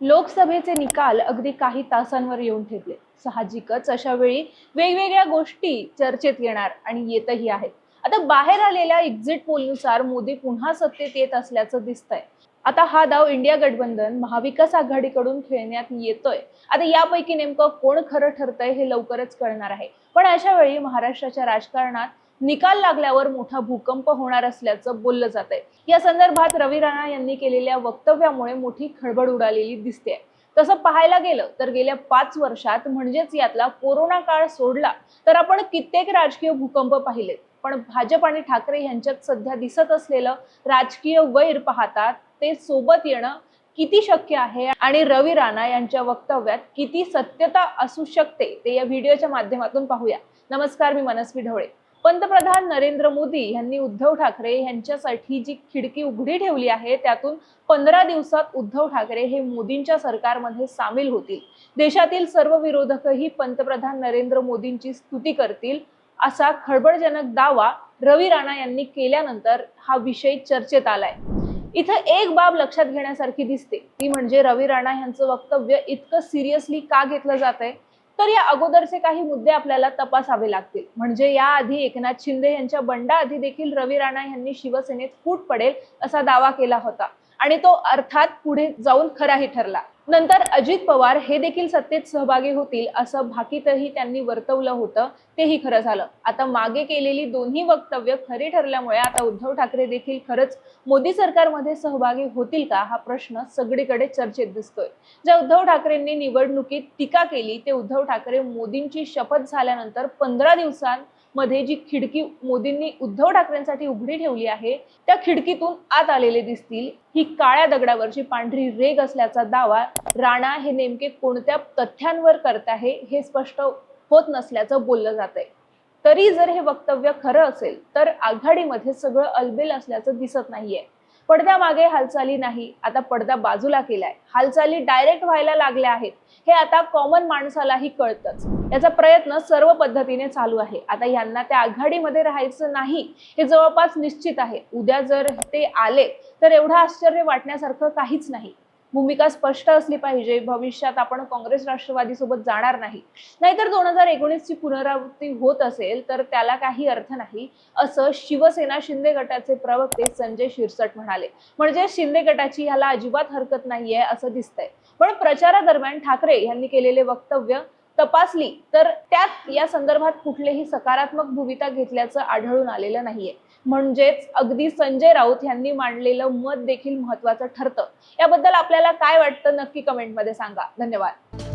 लोकसभेचे निकाल अगदी काही तासांवर येऊन ठेपले. साहजिकच अशा वेळी वेगवेगळ्या गोष्टी चर्चेत येणार आणि येतही आहेत. आता बाहेर आलेल्या एक्झिट पोलनुसार मोदी पुन्हा सत्तेत येत असल्याचं दिसतंय. आता हा दाव इंडिया गठबंधन महाविकास आघाडीकडून खेळण्यात येतोय. आता यापैकी नेमकं कोण खरं ठरतंय हे लवकरच कळणार आहे. पण अशा वेळी महाराष्ट्राच्या राजकारणात निकाल लागल्यावर मोठा भूकंप होणार असल्याचं बोललं जात आहे या संदर्भात रवी राणा यांनी केलेल्या वक्तव्यामुळे मोठी खळबळ उडालेली दिसते तसं पाहायला गेलं तर गेल्या पाच वर्षात म्हणजेच यातला कोरोना काळ सोडला तर आपण कित्येक राजकीय भूकंप पाहिलेत. पण भाजप आणि ठाकरे यांच्यात सध्या दिसत असलेलं राजकीय वैर पाहता ते सोबत येणं किती शक्य आहे आणि रवी राणा यांच्या वक्तव्यात किती सत्यता असू शकते ते या व्हिडिओच्या माध्यमातून पाहूया. नमस्कार मी मनस्वी ढवळे. पंतप्रधान नरेंद्र मोदी यांनी उद्धव ठाकरे यांच्यासाठी जी खिडकी उघडी ठेवली आहे त्यातून पंधरा दिवसात उद्धव ठाकरे हे मोदींच्या सरकारमध्ये सामील होतील. देशातील सर्व विरोधकही पंतप्रधान नरेंद्र मोदींची स्तुती करतील असा खळबळजनक दावा रवी राणा यांनी केल्यानंतर हा विषय चर्चेत आलाय. इथं एक बाब लक्षात घेण्यासारखी दिसते ती म्हणजे रवी राणा यांचं वक्तव्य इतकं सिरियसली का घेतलं जात आहे तर या अगोदरचे काही मुद्दे आपल्याला तपासावे लागतील. म्हणजे याआधी एकनाथ शिंदे यांच्या बंडाआधी देखील रवी राणा यांनी शिवसेनेत फूट पडेल असा दावा केला होता. आणि तो अर्थात पुढे जाऊन खराही ठरला. नंतर अजित पवार हे देखील सत्तेत सहभागी होतील असं भाकीतही त्यांनी वर्तवलं होतं तेही खरं झालं. आता मागे केलेली दोन्ही वक्तव्य खरी ठरल्यामुळे आता उद्धव ठाकरे देखील खरंच मोदी सरकारमध्ये सहभागी होतील का हा प्रश्न सगळीकडे चर्चेत दिसतोय. ज्या उद्धव ठाकरेंनी निवडणुकीत टीका केली ते उद्धव ठाकरे मोदींची शपथ झाल्यानंतर पंधरा दिवसांत मध्ये जी खिडकी मोदींनी उद्धव ठाकरेंसाठी उघडी ठेवली आहे त्या खिडकीतून आत आलेले दिसतील. ही काळ्या दगडावरची पांढरी रेग असल्याचा दावा राणा हे नेमके कोणत्या तथ्यांवर करत आहे हे स्पष्ट होत नसल्याचं बोललं जात आहे तरी जर हे वक्तव्य खरं असेल तर आघाडीमध्ये सगळं अलबेल असल्याचं दिसत नाहीये. पडद्यामागे हालचाली नाही. आता पडदा बाजूला केलाय. हालचाली डायरेक्ट व्हायला लागल्या आहेत. हे आता कॉमन माणसालाही कळतच. याचा प्रयत्न सर्व पद्धतीने चालू आहे. आता यांना त्या आघाडीमध्ये राहायचं नाही हे जवळपास निश्चित आहे. उद्या जर ते आले तर एवढं आश्चर्य वाटण्यासारखं काहीच नाही. भूमिका स्पष्ट असली पाहिजे. भविष्यात आपण काँग्रेस राष्ट्रवादी सोबत जाणार नाही. नाहीतर दोन हजार एकोणीस ची पुनरावृत्ती होत असेल तर त्याला काही अर्थ नाही. असं शिवसेना शिंदे गटाचे प्रवक्ते संजय शिरसट म्हणाले. म्हणजे शिंदे गटाची ह्याला अजिबात हरकत नाहीये असं दिसतंय. पण प्रचारादरम्यान ठाकरे यांनी केलेले वक्तव्य तपासली तर त्यात या संदर्भात कुठलेही सकारात्मक भूमिका घेतल्याचं आढळून आलेलं नाहीये. म्हणजेच अगदी संजय राऊत यांनी मांडलेलं मत देखील महत्वाचं ठरतं. याबद्दल आपल्याला काय वाटतं नक्की कमेंटमध्ये सांगा. धन्यवाद.